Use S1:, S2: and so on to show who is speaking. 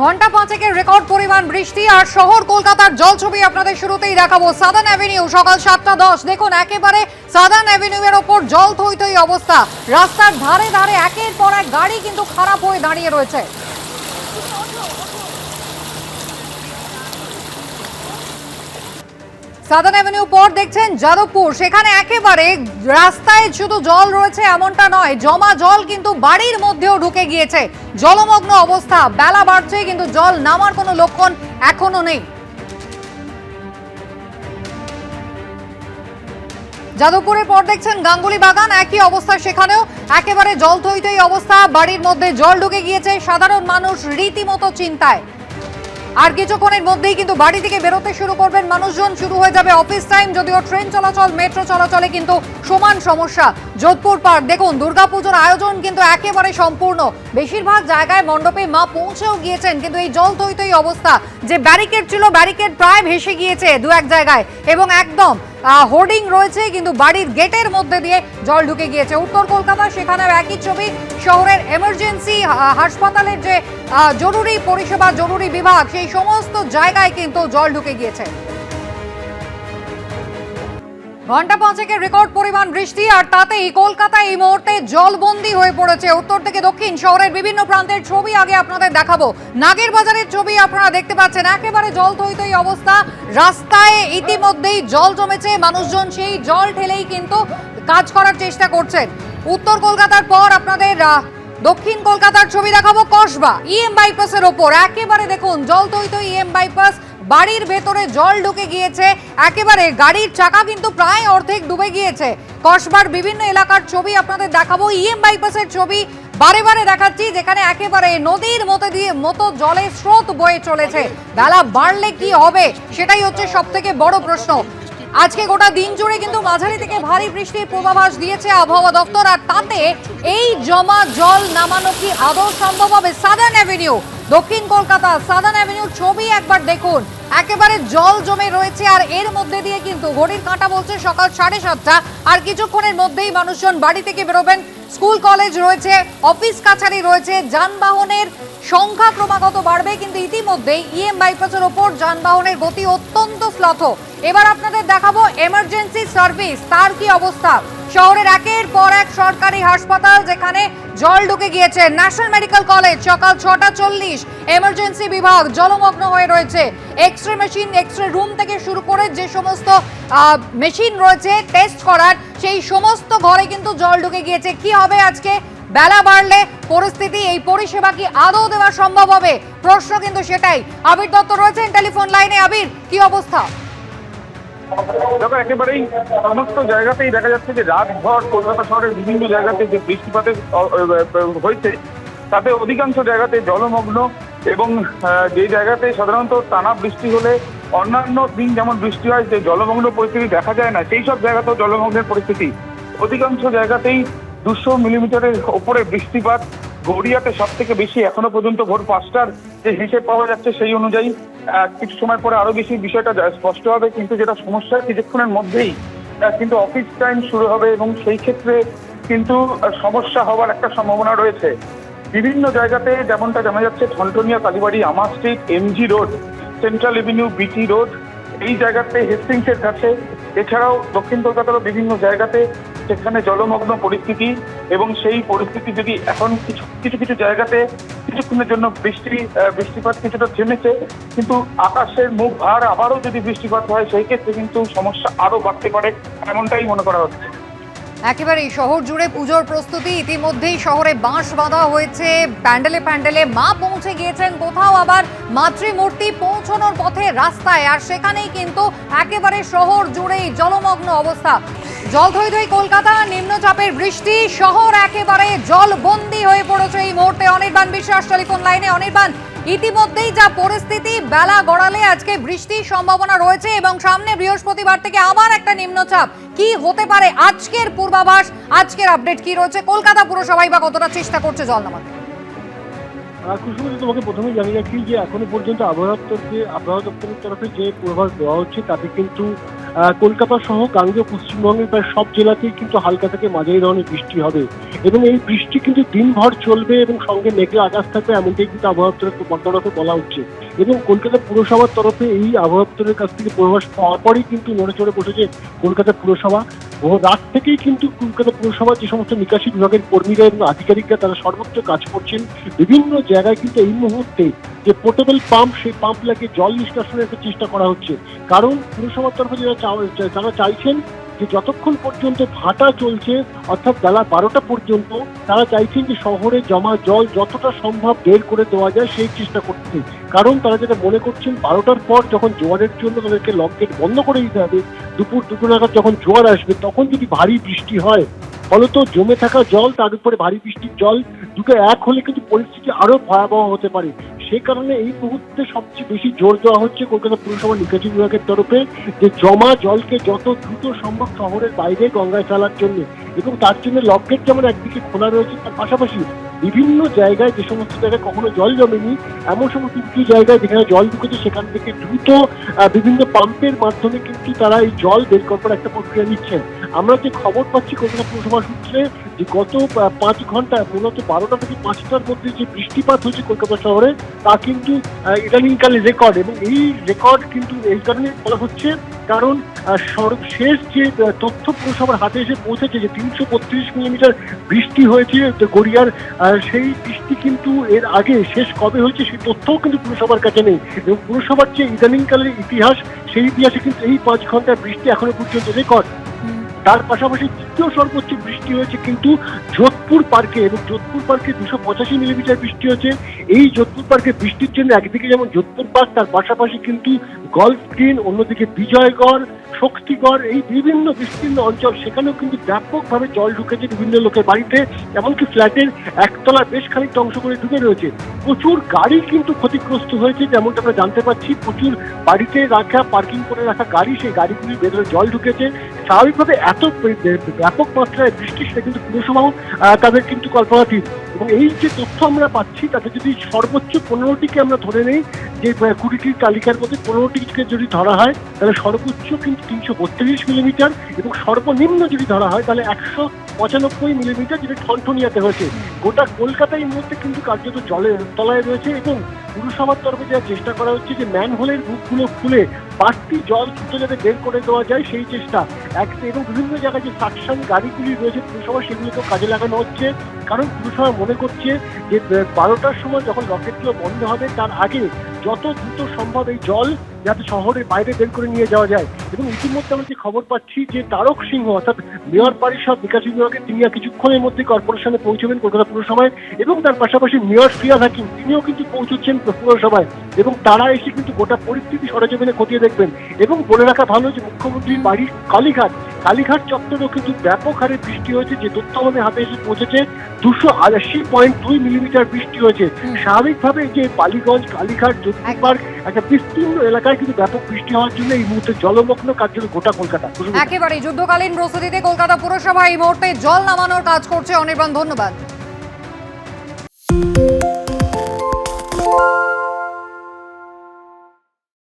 S1: ঘণ্টা পাঁচেকের রেকর্ড পরিমাণ বৃষ্টি আর শহর কলকাতার জল ছবি আপনাদের শুরুতেই দেখাবো। সাদার্ন অ্যাভিনিউ সকাল সাতটা দশ। দেখুন, একেবারে সাদার্ন অ্যাভিনিউ এর ওপর জল থই অবস্থা। রাস্তার ধারে ধারে একের পর এক গাড়ি কিন্তু খারাপ হয়ে দাঁড়িয়ে রয়েছে। সাদার্ন অ্যাভিনিউ পর দেখছেন যাদবপুর। সেখানে একেবারে রাস্তায় শুধু জল রয়েছে এমনটা নয়, জমা জল কিন্তু বাড়ির মধ্যেও ঢুকে গিয়েছে। জলমগ্ন অবস্থা, বেলা বাড়ছে কিন্তু জল নামার কোনো লক্ষণ এখনও নেই। যাদবপুরের পর দেখছেন গাঙ্গুলি বাগান, একই অবস্থা সেখানেও। একেবারে জল থই থই অবস্থা, বাড়ির মধ্যে জল ঢুকে গিয়েছে, সাধারণ মানুষ রীতিমতো চিন্তায়। আর কিছুক্ষণের মধ্যেই কিন্তু বাড়ি থেকে বেরোতে শুরু করবেন মানুষজন। শুরু হয়ে যাবে অফিস টাইম যদিও ট্রেন চলাচল মেট্রো চলাচলে কিন্তু সমান সমস্যা। যোধপুর পার্ক, দেখুন, দুর্গাপুজোর আয়োজন কিন্তু একেবারে সম্পূর্ণ। বেশিরভাগ জায়গায় মণ্ডপে মা পৌঁছেও গিয়েছেন, কিন্তু এই জল থই অবস্থা, যে ব্যারিকেড ছিল ব্যারিকেড প্রায় ভেসে গিয়েছে দু এক জায়গায়। এবং একদম হোর্ডিং রয়েছে, কিন্তু বাড়ির গেটের মধ্যে দিয়ে জল ঢুকে গিয়েছে। উত্তর কলকাতা, সেখানেও একই ছবি। শহরের এমার্জেন্সি হাসপাতালের যে জরুরি পরিষেবা, জরুরি বিভাগ, সেই সমস্ত জায়গায় কিন্তু জল ঢুকে গিয়েছে। ঘণ্টা পাঁচেকের রেকর্ড পরিমাণ বৃষ্টি, আর তাতেই কলকাতা এই মুহূর্তে জলবন্দি হয়ে পড়েছে উত্তর থেকে দক্ষিণ শহরের বিভিন্ন প্রান্তের ছবি আগে আপনাদের দেখাবো। নাগের বাজারের ছবি আপনারা দেখতে পাচ্ছেন, একেবারে জল থই থই অবস্থা। রাস্তায় ইতিমধ্যেই জল জমেছে, মানুষজন সেই জল ঠেলেই কিন্তু কাজ করার চেষ্টা করছেন। উত্তর কলকাতার পর আপনাদের দক্ষিণ কলকাতার ছবি দেখাবো, কসবা ইএম বাইপাসের ওপর। একেবারে দেখুন, জল থই ইএম বাইপাস বাড়ির ভেতরে জল ঢুকে গিয়েছে। একেবারে গাড়ির চাকা কিন্তু প্রায় অর্ধেক ডুবে গিয়েছে। কসবার বিভিন্ন এলাকার ছবি আপনাদের দেখাবো। ইএম বাইপাসের ছবি বারে বারে দেখাচ্ছি, যেখানে একেবারে নদীর মতো দিয়ে মতো জলের স্রোত বয়ে চলেছে। বেলা বাড়লে কি হবে, সেটাই হচ্ছে সব থেকে বড় প্রশ্ন। আজকে গোটা দিন জুড়ে কিন্তু মাঝারি থেকে ভারী বৃষ্টির পূর্বাভাস দিয়েছে আবহাওয়া দপ্তর, আর তাতে এই জমা জল নামানো কি আদৌ সম্ভব হবে? সাদার্ন অ্যাভিনিউ দক্ষিণ কলকাতা সাদার্ন অ্যাভিনিউ ছবি একবার দেখুন। একেবারে জল জমে রয়েছে, আর এর মধ্যে দিয়ে কিন্তু ঘড়ির কাঁটা বলছে সকাল সাড়ে সাতটা। আর কিছুক্ষণের মধ্যেই মানুষজন বাড়ি থেকে বেরোবেন। স্কুল, কলেজ রয়েছে, অফিস, কাছারি রয়েছে, যানবাহনের সংখ্যা ক্রমাগত বাড়বে, কিন্তু ইতিমধ্যেই ইএম বাইপাসের ওপর, যানবাহনের গতি অত্যন্ত শ্লথ। এবার আপনাদের দেখাবো এমার্জেন্সি সার্ভিস তার কি অবস্থা? শহরের একের পর এক সরকারি হাসপাতাল, যেখানে জল ঢুকে গিয়েছে। ন্যাশনাল মেডিকেল কলেজ সকাল ছটা চল্লিশ এমার্জেন্সি বিভাগ জলমগ্ন হয়ে রয়েছে। X ray machine X ray room থেকে শুরু করে যে সমস্ত মেশিন রয়েছে টেস্ট করার, সেই সমস্ত ঘরে কিন্তু জল ঢুকে গিয়েছে। কি হবে আজকে? বেলা বাড়লে পরিস্থিতি এই পরিষেবা কি আদৌ দেওয়া সম্ভব হবে? প্রশ্ন কিন্তু সেটাই। আবির দত্ত রয়েছেন টেলিফোন লাইনে। আবির, কি অবস্থা?
S2: দেখো, একেবারেই সমস্ত জায়গাতেই দেখা যাচ্ছে যে রাতভর কলকাতা শহরের বিভিন্ন জায়গাতে যে বৃষ্টিপাতের হয়েছে, তাতে অধিকাংশ জায়গাতে জলমগ্ন এবং যে জায়গাতে সাধারণত টানা বৃষ্টি হলে অন্যান্য দিন যেমন বৃষ্টি হয়, যে জলমগ্ন পরিস্থিতি দেখা যায় না, সেই সব জায়গাতেও জলমগ্নের পরিস্থিতি। অধিকাংশ জায়গাতেই দুশো মিলিমিটারের ওপরে বৃষ্টিপাত। গড়িয়াতে সব থেকে বেশি এখনও পর্যন্ত ভোর পাঁচটার যে হিসেব পাওয়া যাচ্ছে সেই অনুযায়ী কিছু সময় পরে আরও বেশি বিষয়টা স্পষ্ট হবে। কিন্তু যেটা সমস্যা, কিছুক্ষণের মধ্যেই কিন্তু অফিস টাইম শুরু হবে এবং সেই ক্ষেত্রে কিন্তু সমস্যা হওয়ার একটা সম্ভাবনা রয়েছে। বিভিন্ন জায়গাতে যেমনটা জানা যাচ্ছে Thanthania Kalibari, Amherst Street MG Road Central Avenue BT Road এই জায়গাতে হেস্টিংসের কাছে। এছাড়াও দক্ষিণ কলকাতারও বিভিন্ন জায়গাতে সেখানে জলমগ্ন পরিস্থিতি এবং সেই পরিস্থিতি যদি এখন কিছু কিছু কিছু জায়গাতে কিছুক্ষণের জন্য বৃষ্টি বৃষ্টিপাত কিছুটা থেমেছে, কিন্তু আকাশের মুখ ভার আবারও যদি বৃষ্টিপাত হয়, সেই ক্ষেত্রে কিন্তু সমস্যা আরও বাড়তে পারে, এমনটাই মনে করা হচ্ছে।
S1: একেবারেই শহর জুড়ে পুজোর প্রস্তুতি। ইতিমধ্যেই শহরে বাঁশ বাঁধা হয়েছে। প্যান্ডেলে প্যান্ডেলে মা পৌঁছে গিয়েছেন। কোথাও আবার মাতৃমূর্তি পৌঁছানোর পথে রাস্তায়। আর সেখানেই কিন্তু একেবারে শহর জুড়েই জলমগ্ন অবস্থা। জল ধই ধই কলকাতা, নিম্নচাপের বৃষ্টি, শহর একেবারে জলবন্দি হয়ে পড়েছে এই মুহূর্তে। অনির্বাণ বিশ্বাস, টেলিফোন লাইনে। অনির্বাণ ইতিমধ্যেই যা পরিস্থিতি, বেলা গড়ালে আজকে বৃষ্টির সম্ভাবনা রয়েছে এবং সামনে বৃহস্পতিবার থেকে আবার একটা নিম্নচাপ। কি হতে পারে আজকের পূর্বাভাস? আজকের আপডেট কি রয়েছে? কলকাতা পুরসভাই বা কতটা চেষ্টা করছে জল নামাতে
S3: কুসুমজি তোমাকে প্রথমে জানিয়ে রাখি যে এখনও পর্যন্ত আবহাওয়া যে আবহাওয়া দপ্তরের তরফে যে পূর্বাভাস দেওয়া হচ্ছে, তাতে কিন্তু কলকাতা সহ গাঙ্গেয় পশ্চিমবঙ্গের প্রায় সব জেলাতেই কিন্তু হালকা থেকে মাঝারি ধরনের বৃষ্টি হবে। এবং এই বৃষ্টি কিন্তু দিনভর চলবে এবং সঙ্গে মেঘে আকাশ থাকবে, এমনটাই কিন্তু আবহাওয়া তরফে বলা হচ্ছে। এবং কলকাতা পুরসভার তরফে এই আবহাওয়া কাছ থেকে পূর্বাভাস পাওয়ার পরেই কিন্তু নড়ে চড়ে বসেছে কলকাতা পুরসভা। ও রাত থেকেই কিন্তু কলকাতা পুরসভার যে সমস্ত নিকাশি বিভাগের কর্মীরা এবং আধিকারিকরা তারা সর্বোচ্চ কাজ করছেন, বিভিন্ন জায়গায় কিন্তু এই মুহূর্তে যে পোর্টেবল পাম্প সেই পাম্প লাগিয়ে জল নিষ্কাশনের একটা চেষ্টা করা হচ্ছে। কারণ পুরসভার তরফে যারা যারা চাইছেন যে যতক্ষণ পর্যন্ত ভাটা চলছে, অর্থাৎ বেলা বারোটা পর্যন্ত, তারা চাইছেন যে শহরে জমা জল যতটা সম্ভব বের করে দেওয়া যায় সেই চেষ্টা করতে কারণ তারা যেটা মনে করছেন, বারোটার পর যখন জোয়ারের জন্য তাদেরকে লক গেট বন্ধ করে দিতে হবে, দুপুর দুটো নাগাদ যখন জোয়ার আসবে, তখন যদি ভারী বৃষ্টি হয়, ফলত জমে থাকা জল, তার উপরে ভারী বৃষ্টির জল দুটো এক হলে কিন্তু পরিস্থিতি আরও ভয়াবহ হতে পারে। সে কারণে এই মুহূর্তে সবচেয়ে বেশি জোর দেওয়া হচ্ছে কলকাতা পুরসভা নিকাশি বিভাগের তরফে যে জমা জলকে যত দ্রুত সম্ভব শহরের বাইরে গঙ্গায় ফেলার জন্য। এবং তার জন্য লকগেট যেমন একদিকে খোলা রয়েছে, তার পাশাপাশি বিভিন্ন জায়গায় যে সমস্ত জায়গায় কখনো জল জমেনি, এমন সমস্ত কিছু জায়গায় যেখানে জল ঢুকেছে, সেখান থেকে দ্রুত বিভিন্ন পাম্পের মাধ্যমে কিন্তু তারা এই জল বের করার একটা প্রক্রিয়া নিচ্ছেন। আমরা যে খবর পাচ্ছি কলকাতা পুরসভা সূত্রে, যে গত পাঁচ ঘণ্টা, মূলত বারোটা থেকে পাঁচটার মধ্যে যে বৃষ্টিপাত হয়েছে কলকাতা শহরে, তা কিন্তু ইদানিংকালে রেকর্ড এবং এই রেকর্ড কিন্তু এই কারণে বলা হচ্ছে কারণ সর্বশেষ যে তথ্য পুরসভার হাতে এসে পৌঁছেছে যে তিনশো বত্রিশ মিলিমিটার বৃষ্টি হয়েছে গড়িয়ার সেই বৃষ্টি কিন্তু এর আগে শেষ কবে হয়েছে সেই তথ্যও কিন্তু পুরসভার কাছে নেই। এবং পুরসভার যে ইদানিংকালের ইতিহাস, সেই ইতিহাসে কিন্তু এই পাঁচ ঘণ্টার বৃষ্টি এখনও পর্যন্ত রেকর্ড। তার পাশাপাশি তৃতীয় সর্বোচ্চ বৃষ্টি হয়েছে, কিন্তু যোধপুর পার্কে এবং যোধপুর পার্কে দুশো পঁচাশি মিলিমিটার বৃষ্টি হয়েছে। এই যোধপুর পার্কে বৃষ্টির জন্য একদিকে যেমন যোধপুর পার্ক, তার পাশাপাশি কিন্তু গলফ গ্রিন, অন্যদিকে বিজয়গড় শক্তিগড়, এই বিভিন্ন বিস্তীর্ণ অঞ্চল, সেখানেও কিন্তু ব্যাপকভাবে জল ঢুকেছে বিভিন্ন লোকের বাড়িতে, এমনকি ফ্ল্যাটের একতলা বেশ খানিকটা অংশ করে ঢুকে রয়েছে। প্রচুর গাড়ি কিন্তু ক্ষতিগ্রস্ত হয়েছে, যেমনটা আমরা জানতে পারছি। প্রচুর বাড়িতে রাখা, পার্কিং করে রাখা গাড়ি, সেই গাড়িগুলির ভেতরে জল ঢুকেছে। স্বাভাবিকভাবে এত ব্যাপক মাত্রায় বৃষ্টি, সেটা কিন্তু পুরসভাও তাদের কিন্তু কল্পনাতীত এবং এই যে তথ্য আমরা পাচ্ছি, তাতে যদি সর্বোচ্চ পনেরোটিকে আমরা ধরে নেই, যে কুড়িটির তালিকার মধ্যে পনেরোটিকে যদি ধরা হয়, তাহলে সর্বোচ্চ কিন্তু তিনশো বত্রিশ মিলিমিটার এবং সর্বনিম্ন যদি ধরা হয়, তাহলে একশো পঁচানব্বই মিলিমিটার যেটা ঠনঠনিয়াতে হয়েছে। গোটা কলকাতা এই মুহূর্তে কিন্তু কার্যত জলের তলায় রয়েছে এবং পুরসভার তরফে যা চেষ্টা করা হচ্ছে যে ম্যানহোলের বুকগুলো খুলে বাড়তি জল দ্রুত যাতে বের করে দেওয়া যায় সেই চেষ্টা। এক এবং বিভিন্ন জায়গায় যে সাকশন গাড়িগুলি রয়েছে, পুরসভা সেগুলোকেও কাজে লাগানো হচ্ছে। কারণ পুরসভা মনে করছে যে বারোটার সময় যখন রকেটগুলো বন্ধ হবে, তার আগে যত দ্রুত সম্ভব এই জল যাতে শহরের বাইরে বের করে নিয়ে যাওয়া যায়। এবং ইতিমধ্যে আমরা যে খবর পাচ্ছি যে, তারক সিংহ অর্থাৎ মেয়র পরিষদ বিকাশ বিভাগের তিনি কিছুক্ষণের মধ্যে কর্পোরেশনে পৌঁছবেন কলকাতা পুরসভায় এবং তার পাশাপাশি মেয়র ফিয়াদ হাকিম, তিনিও কিন্তু পৌঁছচ্ছেন পুরসভায়। এবং তারা এসে কিন্তু গোটা পরিস্থিতি সরেজমিনে খতিয়ে দেখবেন। এবং বলে রাখা ভালো যে মুখ্যমন্ত্রীর বাড়ির কালীঘাট কালীঘাট চত্বরেও কিন্তু ব্যাপক হারে বৃষ্টি হয়েছে যে তথ্য আমাদের হাতে এসে পৌঁছেছে দুশো আশি পয়েন্ট দুই মিলিমিটার বৃষ্টি হয়েছে। স্বাভাবিকভাবে যে বালিগঞ্জ কালীঘাট যোধপুর। একটা বিস্তীর্ণ এলাকায় কিন্তু ব্যাপক বৃষ্টি হওয়ার জন্য এই মুহূর্তে জলমগ্ন কার্যত গোটা কলকাতা।
S1: একেবারে যুদ্ধকালীন প্রস্তুতিতে কলকাতা পুরসভা এই মুহূর্তে জল নামানোর কাজ করছে। অনির্বাণ ধন্যবাদ।